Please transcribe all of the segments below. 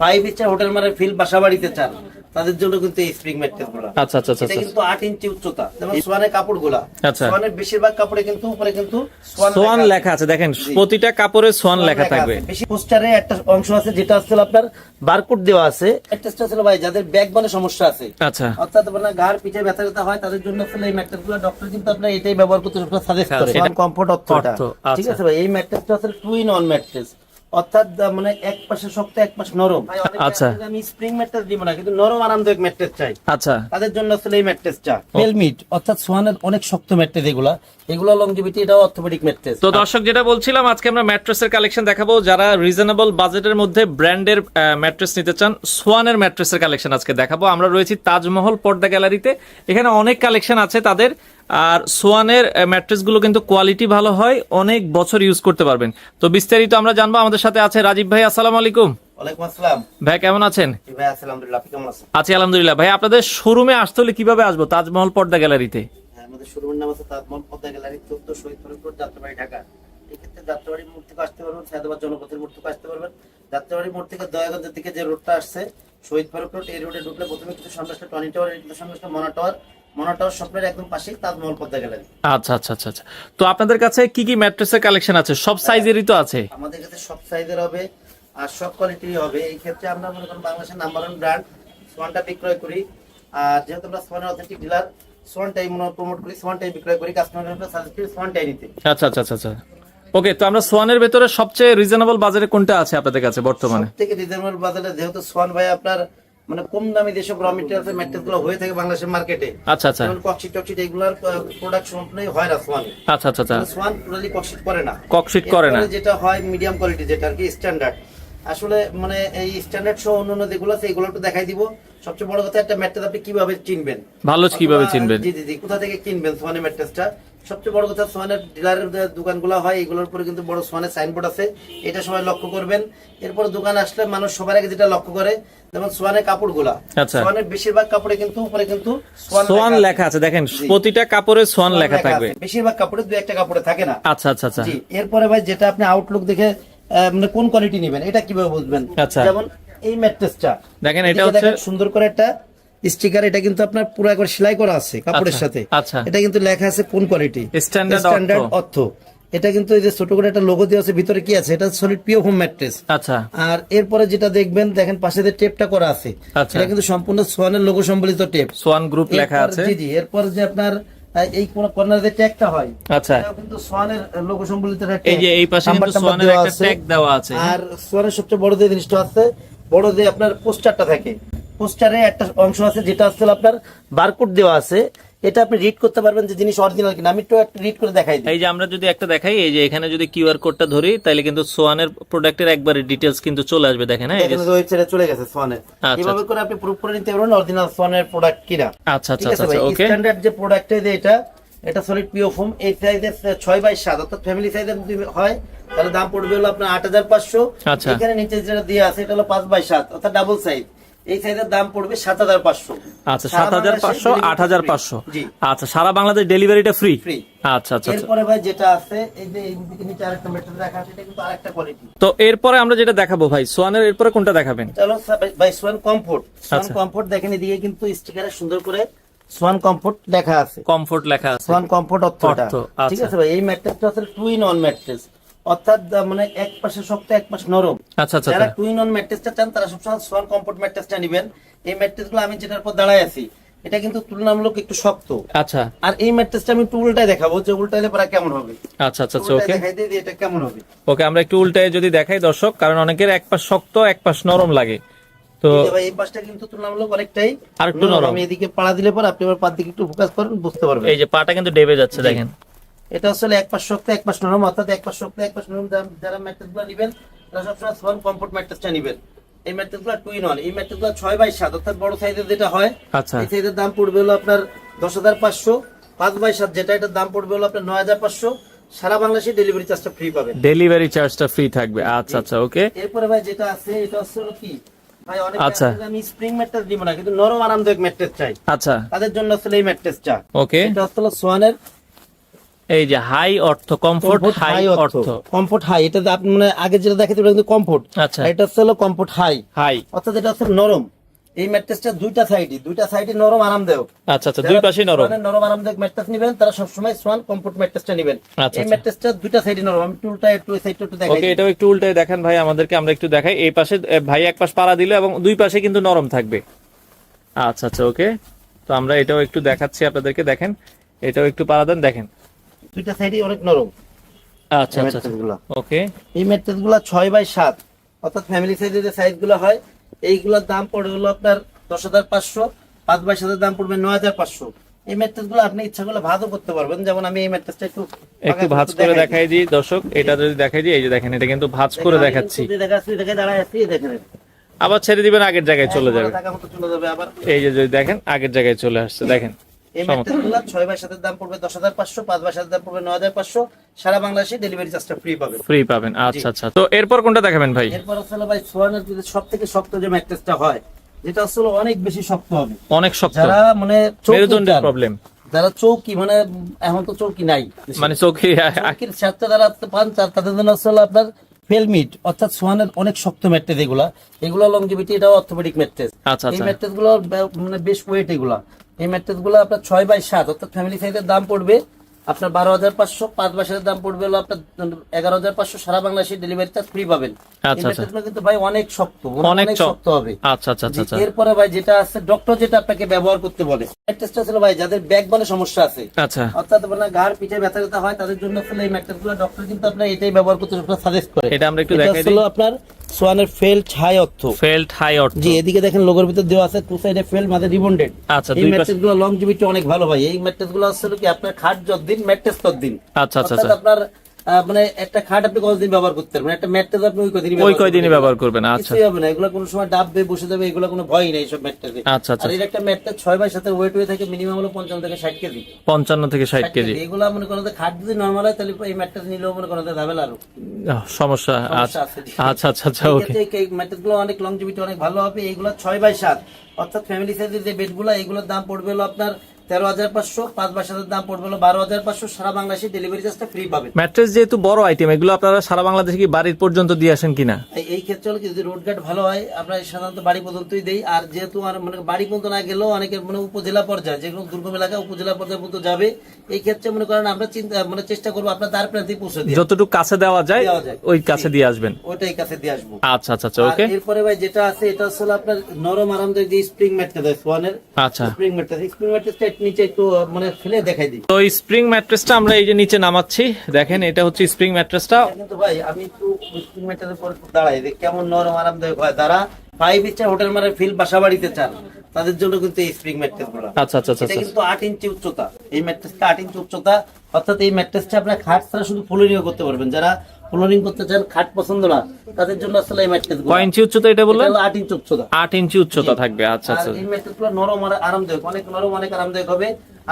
Five star hotel মানে feel বাসা বাড়িতে চান তাদের জন্য কিন্তু এই স্প্রিং ম্যাট্রেসগুলা। আচ্ছা আচ্ছা আচ্ছা আচ্ছা। কিন্তু আট ইঞ্চি উচ্চতা। যেমন সোয়ানের কাপড়গুলা আচ্ছা। সোয়ানের বেশিরভাগ কাপড়ে কিন্তু উপরে কিন্তু সোয়ান লেখা আছে। দেখেন প্রতিটা কাপড়ে সোয়ান লেখা থাকবে। বেশি পোস্টারে একটা অংশ আছে যেটা আসলে আপনার বারকোড দেওয়া আছে। একটা ছিল ভাই যাদের ব্যাক বনে সমস্যা আছে। আচ্ছা। অর্থাৎ আপনার ঘাড় পিঠে ব্যথা ব্যথা হয় তাদের জন্য আসলে এই ম্যাট্রেসগুলো ডক্টর কিন্তু আপনার এটাই ব্যবহার করতে সাজেস্ট হ্যাঁ, করে। কমফোর্ট অর্থটা। অর্থ, ঠিক আচ্ছা। আছে ভাই এই ম্যাট্রেসটা আসলে টু ইন ওয়ান ম্যাট্রেস অর্থাৎ মানে এক পাশে শক্ত এক পাশে নরম। আচ্ছা। আমি স্প্রিং ম্যাট্রেস দিব না কিন্তু নরম আরামদায়ক ম্যাট্রেস চাই। আচ্ছা। তাদের জন্য আসলে এই ম্যাট্রেসটা অর্থাৎ সোয়ানের অনেক শক্ত ম্যাট্রেস এগুলা। এগুলো লংজিভিটি এটাও অর্থোপেডিক ম্যাট্রেস তো দর্শক যেটা বলছিলাম আজকে আমরা ম্যাট্রেসের কালেকশন দেখাবো। যারা রিজনেবল বাজেটের মধ্যে ব্র্যান্ডের ম্যাট্রেস নিতে চান সোয়ানের ম্যাট্রেসের কালেকশন আজকে দেখাবো। আমরা রয়েছি তাজমহল পর্দা গ্যালারিতে এখানে অনেক কালেকশন আছে তাদের। আর সোয়ানের ম্যাট্রেসগুলো কিন্তু কোয়ালিটি ভালো হয় অনেক বছর ইউজ করতে পারবেন। তো বিস্তারিত আমরা জানব আমাদের সাথে আছে রাজীব ভাই আসসালামু আলাইকুম। ভাই কেমন আছেন? আছি আলহামদুলিল্লাহ। ভাই আপনাদের শোরুমে আসতে হলে কীভাবে আসব? তাজমহল পর্দা গ্যালারিতে? হ্যাঁ, আমাদের শোরুমের নাম আছে তাজমহল পদ্মা গ্যালারি চোদ্দ শহীদ ফরিদপুর যাত্রাবাড়ি ঢাকা। এক্ষেত্রে যাত্রাবাড়ি মোড় থেকে আসতে পারবেন সায়দাবাদ জনপথের মোড় থেকে আসতে পারবেন। যাত্রাবাড়ি মোড় থেকে দয়াগঞ্জের দিকে যে রোডটা আসছে শহীদ ফারুক রোড এই রোডে ঢুকলে প্রথমে কিছু সামনে আসলে টনি টাওয়ার এর কিছু সামনে আসলে মনা টাওয়ার। মনা টাওয়ার স্বপ্নের একদম পাশেই তাজমহল পদ্মা গ্যালারি। আচ্ছা আচ্ছা আচ্ছা আচ্ছা। তো আপনাদের কাছে কি কি ম্যাট্রেসের কালেকশন আছে? সব সাইজেরই তো আছে। আমাদের কাছে সব সাইজের হবে আর সব কোয়ালিটির হবে। এই ক্ষেত্রে আমরা মনে করেন বাংলাদেশের নাম্বার ওয়ান ব্র্যান্ড সোয়ানটা বিক্রয় করি। আর যেহেতু আমরা সোয়ানের অথেন্টিক ডিলার সোয়ানটাই মনে প্রমোট করি সোয়ানটাই বিক্রয় করি কাস্টমারের সাজেস্ট করি সোয়ানটাই নিতে। আচ্ছা আচ্ছা আচ্ছা আচ্ছা। ওকে তো আমরা সোয়ানের ভেতরে সবচেয়ে রিজনেবল বাজারে কোনটা আছে আপনাদের কাছে বর্তমানে? থেকে রিজনেবল বাজারে যেহেতু সোয়ান ভাই আপনার মানে কম দামি যেসব র মেটেরিয়ালস ম্যাট্রেসগুলো হয়ে থাকে বাংলাদেশের মার্কেটে আচ্ছা আচ্ছা। যেমন ককশিট টকশিট এগুলোর প্রোডাক্ট সম্পূর্ণই হয় না সোয়ানে আচ্ছা আচ্ছা আচ্ছা। সোয়ান টোটালি ককশিট করে না। ককশিট করে না। যেটা হয় মিডিয়াম কোয়ালিটি যেটা আর কি স্ট্যান্ডার্ড আসলে মানে এই স্ট্যান্ডার্ড সহ অন্যান্য যেগুলো আছে এগুলো একটু দেখাই দিব। সবচেয়ে বড় কথা একটা ম্যাট্রেস আপনি কীভাবে চিনবেন? ভালো কীভাবে চিনবেন? জি জি জি কোথা থেকে কিনবেন সোয়ানের ম্যাট্রেসটা সবচেয়ে বড় কথা সোয়ানের ডিলারের দোকানগুলো হয় এগুলোর উপরে কিন্তু বড় সোয়ানের সাইনবোর্ড আছে। এটা সবাই লক্ষ্য করবেন। এরপর দোকান আসলে মানুষ সবার আগে যেটা লক্ষ্য করে যেমন সোয়ানের কাপড়গুলা। আচ্ছা। সোয়ানের বেশিরভাগ কাপড়ে কিন্তু উপরে কিন্তু সোয়ান লেখা আছে। দেখেন প্রতিটা কাপড়ে সোয়ান লেখা থাকবে। বেশিরভাগ কাপড়ে দু একটা কাপড়ে থাকে না। আচ্ছা আচ্ছা আচ্ছা। জি। এরপরে ভাই যেটা আপনি আউটলুক দেখে মানে কোন কোয়ালিটি নেবেন এটা কীভাবে বুঝবেন? আচ্ছা। যেমন এই ম্যাট্রেসটা দেখেন, এটা হচ্ছে- সুন্দর করে একটা স্টিকার এটা কিন্তু আপনার পুরো একবার সেলাই করা আছে কাপড়ের আচ্ছা, সাথে। আচ্ছা। এটা কিন্তু লেখা আছে কোন কোয়ালিটি? স্ট্যান্ডার্ড অর্থ। এটা কিন্তু এই যে ছোট করে একটা লোগো দেওয়া আছে ভিতরে কি আছে? এটা সলিড পিও হোম ম্যাট্রেস আচ্ছা। আর এরপরে যেটা দেখবেন দেখেন পাশে যে টেপটা করা আছে আচ্ছা। এটা কিন্তু সম্পূর্ণ সোয়ানের লোগো সম্বলিত টেপ সোয়ান গ্রুপ লেখা আছে। জি জি এরপর যে আপনার এই কর্নার যে ট্যাগটা হয় আচ্ছা। কিন্তু সোয়ানের লোগো সম্বলিত একটা এই যে এই পাশে কিন্তু সোয়ানের একটা ট্যাগ দেওয়া আছে। আর সোয়ানের সবচেয়ে বড় যে জিনিসটা আছে বড় যে আপনার পোস্টারটা থাকে পোস্টারে একটা অংশ আছে যেটা আসলে আপনার বারকোড দেওয়া আছে। এটা আপনি রিড করতে পারবেন যে জিনিস অরিজিনাল কিনা। আমি একটু একটা রিড করে দেখাই দিই। এই যে আমরা যদি একটা দেখাই এই যে এখানে যদি কিউআর কোডটা ধরি তাহলে কিন্তু সোয়ানের প্রোডাক্টের একবারে ডিটেলস কিন্তু চলে আসবে দেখেন হ্যাঁ এই যে- এখানে ওয়েবসাইটে চলে গেছে সোয়ানের আচ্ছা। এভাবে করে আপনি প্রুফ করে নিতে পারবেন অরিজিনাল সোয়ানের প্রোডাক্ট কিনা। আচ্ছা আচ্ছা আচ্ছা ওকে। স্ট্যান্ডার্ড যে প্রোডাক্ট যে এটা এটা সলিড পিও ফোম এই সাইজের ছয় বাই সাত অর্থাৎ ফ্যামিলি সাইজের যদি হয় তাহলে দাম পড়বে হলো আপনার আট হাজার পাঁচশো। আচ্ছা। এখানে নিচে যেটা দিয়ে আছে এটা হলো পাঁচ বাই সাত অর্থাৎ ডাবল সাইজ এই সাইজের দাম পড়বে সাত হাজার পাঁচশো। আচ্ছা সাত হাজার পাঁচশো আট হাজার পাঁচশো। আচ্ছা সারা বাংলাদেশ ডেলিভারিটা ফ্রি আচ্ছা এরপরে ভাই যেটা আছে এই যে নিচে আরেকটা মেটেরিয়াল রাখা আছে এটা কিন্তু আরেকটা কোয়ালিটি তো এরপরে আমরা যেটা দেখাবো ভাই সোয়ানের এরপরে কোনটা দেখাবেন? চলো by Swan comfort Swan. Comfort দেখেন এদিকে কিন্তু স্টিকারে সুন্দর করে সোয়ান কমফোর্ট লেখা আছে। কমফোর্ট লেখা আছে। সোয়ান কমফোর্ট অর্থ, ঠিক। আছে ভাই এই ম্যাট্রেসটা হচ্ছে টু ইন ওয়ান ম্যাট্রেস। অর্থাৎ মানে এক পাশে শক্ত এক পাশে নরম। আচ্ছা আচ্ছা যারা আচ্ছা। টু ইন ওয়ান ম্যাট্রেসটা চান তারা সবসময় সোয়ান কমফোর্ট ম্যাট্রেসটা নেবেন। এই ম্যাট্রেসগুলো আমি যেটার পর দাঁড়ায় আছি এটা কিন্তু তুলনামূলক একটু শক্ত। আচ্ছা। আর এই ম্যাট্রেসটা আমি একটু উল্টায় দেখাবো যে উল্টাইলে পরে কেমন হবে? আচ্ছা আচ্ছা আচ্ছা ওকে। দেখাই দিই এটা কেমন হবে? ওকে আমরা একটু উল্টায় যদি দেখাই দর্শক কারণ অনেকের এক পাশ শক্ত এক পাশ নরম লাগে। তো এই এই পাশটা কিন্তু তুলনামূলক অনেকটাই আরেকটু নরম। আমি এদিকে পাড়া দিলে পর আপনি আবার পার দিকে একটু ফোকাস করেন বুঝতে পারবেন। এই যে পাটা কিন্তু ডেবে যাচ্ছে দেখেন। এটা আসলে এক পাশ শক্ত এক পাশ নরম অর্থাৎ এক পাশ শক্ত এক পাশ নরম যারা- ম্যাট্রেসগুলো নিবেন তারা সবসময় সোয়ান কমফোর্ট ম্যাট্রেসটা নিবেন। এই ম্যাট্রেসগুলো টু ইন এই ম্যাট্রেসগুলো ছয় বাই সাত অর্থাৎ বড় সাইজের যেটা হয় আচ্ছা। এই সাইজের দাম পড়বে হলো আপনার দশ হাজার পাঁচশো পাঁচ বাই সাত যেটা এটার দাম পড়বে হলো আপনার নয় হাজার পাঁচশো। সারা বাংলাদেশে ডেলিভারি চার্জটা ফ্রি পাবেন। ডেলিভারি চার্জটা ফ্রি থাকবে। আচ্ছা আচ্ছা ওকে এরপরে ভাই যেটা আছে এটা হচ্ছে কি? ভাই অনেক আচ্ছা। আমি স্প্রিং ম্যাট্রেস দিব না কিন্তু নরম আরামদায়ক ম্যাট্রেস চাই। আচ্ছা। তাদের জন্য আসলে এই ম্যাট্রেসটা ওকে এটা হচ্ছে সোয়ানের এই যে হাই অর্থ কমফোর্ট হাই অর্থ। কমফোর্ট হাই এটা আপনি মানে আগে যেটা দেখাতে কিন্তু কমফোর্ট আচ্ছা। এটা হচ্ছে হলো কমফোর্ট হাই হাই অর্থাৎ এটা হচ্ছে নরম। এই ম্যাট্রেসটা দুইটা সাইডই দুইটা সাইডই নরম আরামদায়ক। আচ্ছা আচ্ছা দুই পাশেই নরম। নরম আরামদায়ক ম্যাট্রেস নেবেন তারা সবসময় সোয়ান কমফোর্ট ম্যাট্রেসটা নেবেন। আচ্ছা, এই আচ্ছা। ম্যাট্রেসটা দুইটা সাইডই নরম। আমি টুলটা একটু সাইডটা একটু দেখাই ওকে এটাও একটু উল্টে দেখেন ভাই আমাদেরকে আমরা একটু দেখাই। এই পাশে ভাই এক পাশ পাড়া দিল এবং দুই পাশে কিন্তু নরম থাকবে। আচ্ছা আচ্ছা ওকে তো আমরা এটাও একটু দেখাচ্ছি আপনাদেরকে দেখেন। এটাও একটু পাড়া দেন দেখেন। দুইটা সাইডই অনেক নরম। আচ্ছা আচ্ছা ওকে এই ম্যাট্রেসগুলা ছয় বাই সাত অর্থাৎ ফ্যামিলি সাইজের যে সাইজগুলো হয় এইগুলোর দাম পড়ে হলো আপনার দশ হাজার পাঁচশো পাঁচ বাই সাতের দাম পড়বে নয় হাজার পাঁচশো। এই ম্যাট্রেসগুলো আপনি ইচ্ছা করলে ভাজও করতে পারবেন যেমন আমি এই ম্যাট্রেসটা একটু একটু ভাঁজ করে দেখাই দিই। দর্শক এটা যদি দেখাই দিই এই যে দেখেন এটা কিন্তু ভাঁজ করে দেখাচ্ছি। দেখাচ্ছি দেখে দাঁড়ায় আছি দেখেন। আবার ছেড়ে দিবেন আগের জায়গায় চলে যাবে। চলে যাবে আবার এই যে যদি দেখেন আগের জায়গায় চলে আসছে দেখেন। এই ছয় বাই সাতের দাম পড়বে দশ হাজার পাঁচশো পাঁচ বাই সাতের দাম পড়বে নয় হাজার পাঁচশো। সারা বাংলাদেশে ডেলিভারি চার্জটা ফ্রি পাবেন। ফ্রি পাবেন আচ্ছা আচ্ছা। তো এরপর কোনটা দেখাবেন ভাই? এরপর আসলে ভাই সোয়ানের সব থেকে শক্ত যে ম্যাট্রেসটা হয় যেটা আসলে অনেক বেশি শক্ত হবে। অনেক শক্ত। যারা মানে মেরুদণ্ডের প্রবলেম যারা চৌকি মানে এখন তো চৌকি নাই মানে চোখে চৌকির সাথে যারা পান তাদের জন্য আসলে আপনার ফেলমিট অর্থাৎ সোয়ানের অনেক শক্ত ম্যাট্রেস এগুলা। এগুলো লংজিভিটি এটাও অর্থোপেডিক ম্যাট্রেস আচ্ছা এই আচ্ছা। ম্যাট্রেসগুলো মানে বেশ ওয়েট এগুলা। এই ম্যাট্রেসগুলো আপনার ছয় বাই সাত অর্থাৎ ফ্যামিলি সাইজের দাম পড়বে আপনার বারো হাজার পাঁচশো পাঁচ বাসের দাম পড়বে হলো আপনার এগারো হাজার পাঁচশো সারা বাংলাদেশে ডেলিভারি চার্জ ফ্রি পাবেন। আচ্ছা আচ্ছা। ম্যাট্রেসগুলো কিন্তু ভাই অনেক শক্ত অনেক শক্ত। হবে। আচ্ছা আচ্ছা আচ্ছা এরপরে ভাই যেটা আছে ডক্টর যেটা আপনাকে ব্যবহার করতে বলে ছিল ভাই যাদের ব্যাক বলে সমস্যা আছে। আচ্ছা। অর্থাৎ মানে ঘাড় পিঠে ব্যথা ব্যথা হয় তাদের জন্য আসলে এই গুলো ডক্টর কিন্তু আপনার এটাই ব্যবহার করতে সাজেস্ট করে। এটা আমরা একটু দেখাই দিই। আপনার সোয়ানের ফেল ছাই অর্থ। ফেল্ট হাই অর্থ। জি এদিকে দেখেন লোগোর ভিতর দেওয়া আছে টু সাইডে ফেল মাঝে রিবন্ডেড। আচ্ছা এই দুই পাশে ম্যাট্রেসগুলো লংজিভিটি অনেক ভালো ভাই। এই ম্যাট্রেসগুলো আসলে কি আপনার খাট যতদিন ম্যাট্রেস ততদিন আচ্ছা আচ্ছা আচ্ছা। আপনার মানে একটা খাট আপনি কতদিন ব্যবহার করতে পারবেন? একটা ম্যাট্রেস আপনি ওই কদিনই ওই করতে ব্যবহার করবেন আচ্ছা। হবে না এগুলো কোনো সময় বসে যাবে এগুলো কোনো ভয় নেই এইসব ম্যাট্রেসে আচ্ছা আচ্ছা। আর এর একটা ম্যাট্রেস ছয় বাই সাথে ওয়েট হয়ে থাকে মিনিমাম হলো পঞ্চান্ন থেকে ষাট কেজি। পঞ্চান্ন থেকে ষাট কেজি। এগুলা মনে করেন যে খাট যদি নর্মাল হয় তাহলে এই ম্যাট্রেস নিলেও মনে করেন ঝামেলা আরও। সমস্যা আচ্ছা আচ্ছা আচ্ছা আচ্ছা ওকে। এই ম্যাট্রেসগুলো অনেক লংজিভিটি অনেক ভালো হবে এইগুলো ছয় বাই সাত অর্থাৎ ফ্যামিলি সাইজের যে বেডগুলো এগুলোর দাম পড়বে হলো আপনার তেরো হাজার পাঁচশো পাঁচ দাম পড়বে হলো বারো হাজার পাঁচশো। সারা বাংলাদেশে ডেলিভারি চার্জটা ফ্রি পাবেন। ম্যাট্রেস যেহেতু বড় আইটেম এগুলো আপনারা সারা বাংলাদেশে কি বাড়ির পর্যন্ত দিয়ে আসেন কিনা? এই- ক্ষেত্রে হলো যদি ভালো হয় আমরা সাধারণত বাড়ি পর্যন্তই দেই। আর যেহেতু আর মানে বাড়ি পর্যন্ত না গেলেও অনেকের মানে উপজেলা পর্যায়ে যেগুলো দুর্গম এলাকা উপজেলা পর্যায়ে পর্যন্ত যাবে। এই ক্ষেত্রে মনে করেন আমরা চিন্তা মানে চেষ্টা করব আপনার দ্বার প্রান্তে পৌঁছে দিয়ে যতটুকু কাছে দেওয়া যায় ওই কাছে দিয়ে আসবেন। ওইটাই কাছে দিয়ে আসব। আচ্ছা আচ্ছা আচ্ছা ওকে। এরপরে ভাই যেটা আছে এটা হচ্ছে আপনার নরম আরামদায়ক যে স্প্রিং ম্যাটটা দেয় সোয়ানের আচ্ছা। স্প্রিং ম্যাটটা স্প্রিং নিচে একটু মানে ফেলে দেখাই দিই। তো স্প্রিং ম্যাট্রেসটা আমরা এই যে নিচে নামাচ্ছি দেখেন এটা হচ্ছে স্প্রিং ম্যাট্রেসটা। কিন্তু ভাই আমি একটু স্প্রিং ম্যাটের উপর দাঁড়াই কেমন নরম আরামদায়ক হয়। ফাইভ হোটেল মানে ফিল বাসা বাড়িতে চান তাদের জন্য কিন্তু এই স্প্রিং ম্যাট্রেসগুলো আচ্ছা আচ্ছা আচ্ছা আচ্ছা। কিন্তু ইঞ্চি উচ্চতা। এই ম্যাট্রেসটা আট ইঞ্চি উচ্চতা অর্থাৎ এই ম্যাট্রেসটা আপনার খাট ছাড়া শুধু ফ্লোরিংও করতে পারবেন। যারা ফ্লোরিং করতে চান খাট পছন্দ না তাদের জন্য আসলে এই ম্যাট্রেস কয় ইঞ্চি উচ্চতা এটা বললেন? আট ইঞ্চি উচ্চতা। আট ইঞ্চি উচ্চতা থাকবে আচ্ছা আচ্ছা। এই ম্যাট্রেসগুলো নরম আর আরামদায়ক অনেক নরম অনেক আরামদায়ক হবে।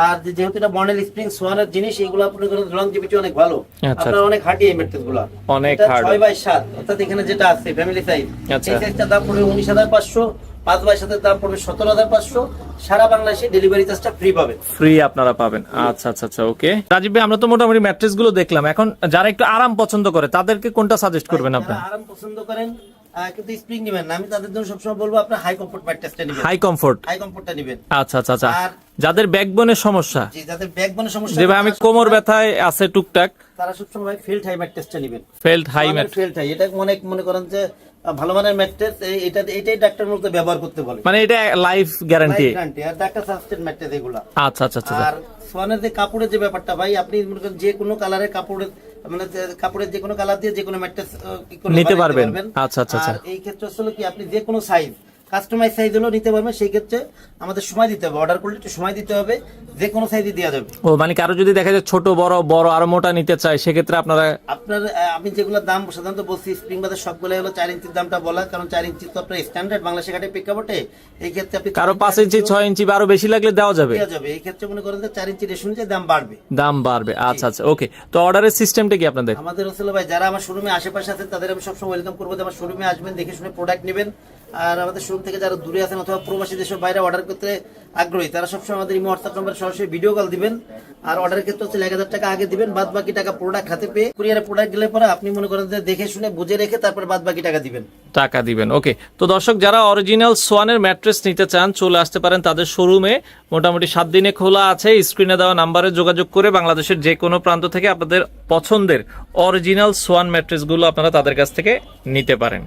আর যেহেতু এটা মডেল স্প্রিং সোয়ানের জিনিস এগুলো আপনার লংজিভিটি অনেক ভালো। আচ্ছা। আপনার অনেক হাঁটি এই ম্যাট্রেসগুলো। অনেক hard। ছয় বাই সাত অর্থাৎ এখানে যেটা আছে ফ্যামিলি সাইজ আচ্ছা। এই সাইজটার দাম পড়বে উনিশ হাজার পাঁচশো। পাঁচ বাই সাতের দাম পড়বে সতেরো হাজার পাঁচশো। সারা বাংলাদেশে ডেলিভারি চার্জটা ফ্রি পাবেন। ফ্রি আপনারা পাবেন। আচ্ছা আচ্ছা আচ্ছা ওকে রাজীব ভাই আমরা তো মোটামুটি ম্যাট্রেসগুলো দেখলাম। এখন যারা একটু আরাম পছন্দ করে তাদেরকে কোনটা সাজেস্ট করবেন আপনার? আরাম পছন্দ করেন কিন্তু স্প্রিং নেবেন আমি তাদের জন্য সবসময় বলব আপনার হাই কমফোর্ট ম্যাট্রেসটা নেবেন। হাই কমফোর্ট হাই কমফোর্টটা নেবেন। আচ্ছা আচ্ছা আচ্ছা। আর যাদের ব্যাকবোনের সমস্যা। যাদের ব্যাকবোনের সমস্যা যে ভাই আমি কোমর ব্যথায় আছে টুকটাক। তারা সবসময় ফিল্ড হাই ম্যাট্রেসটা নেবেন। Felt high mat felt high এটা অনেক মনে করেন যে ভালো মানের ম্যাট্রেস এটা এটাই ডাক্তার মূলত ব্যবহার করতে বলে। মানে এটা লাইফ গ্যারান্টি গ্যারান্টি আর ডাক্তার সাস্টেন ম্যাট্রেস এগুলা। আচ্ছা আচ্ছা আচ্ছা আর সোয়ানের যে কাপড়ের যে ব্যাপারটা ভাই আপনি মনে করেন যে কোনো কালারের কাপড়ের মানে কাপড়ের যে কোনো কালার দিয়ে যে কোনো ম্যাট্রেস নিতে পারবেন। আচ্ছা, আচ্ছা, আচ্ছা। আর এই ক্ষেত্রে আসলে কি আপনি যে কোনো সাইজ কাস্টমাইজ সাইজ হলেও নিতে পারবেন সেই ক্ষেত্রে আমাদের সময় দিতে হবে। অর্ডার করলে একটু সময় দিতে হবে যে কোনো সাইজই দেওয়া যাবে। ও মানে কারও যদি দেখা যায় ছোট বড় বড় আরও মোটা নিতে চায় সেক্ষেত্রে আপনারা আপনার আমি যেগুলো দাম সাধারণত বলছি স্প্রিং বাজার সবগুলো হলো চার ইঞ্চির দামটা বলা কারণ চার ইঞ্চি তো আপনার স্ট্যান্ডার্ড বাংলাদেশে ঘাটে প্রেক্ষাপটে এই ক্ষেত্রে আপনি কারও পাঁচ ইঞ্চি ছয় ইঞ্চি বা আরও বেশি লাগলে দেওয়া যাবে। দেওয়া যাবে। এই ক্ষেত্রে মনে করেন যে চার ইঞ্চি রেশন যে দাম বাড়বে। দাম বাড়বে। আচ্ছা আচ্ছা ওকে। তো অর্ডারের সিস্টেমটা কি আপনাদের? আমাদের আসলে ভাই যারা আমার শোরুমে আশেপাশে আছেন তাদের আমি সবসময় ওয়েলকাম করব আমার শোরুমে আসবেন দেখে শুনে প্রোডাক্ট নেবেন। আর আমাদের শোরুম থেকে যারা দূরে আছেন অথবা প্রবাসী দেশের বাইরে অর্ডার করতে আগ্রহী, তারা সবসময় আমাদের ইমো হোয়াটসঅ্যাপ নম্বরে সরাসরি ভিডিও কল দিবেন। আর অর্ডারের ক্ষেত্রে হচ্ছে এক হাজার টাকা আগে দিবেন বাদ বাকি টাকা প্রোডাক্ট হাতে পেয়ে কুরিয়ারে প্রোডাক্ট গেলে পরে আপনি মনে করেন যে দেখে শুনে, বুঝে রেখে তারপর বাদ বাকি টাকা দিবেন। টাকা দিবেন ওকে তো দর্শক, যারা অরিজিনাল সোয়ানের ম্যাট্রেস নিতে চান, চলে আসতে পারেন তাদের শোরুমে মোটামুটি সাত দিনে খোলা আছে স্ক্রিনে দেওয়া নাম্বারে যোগাযোগ করে বাংলাদেশের যে কোনো প্রান্ত থেকে আপনাদের পছন্দের অরিজিনাল সোয়ান ম্যাট্রেসগুলো আপনারা তাদের কাছ থেকে নিতে পারেন।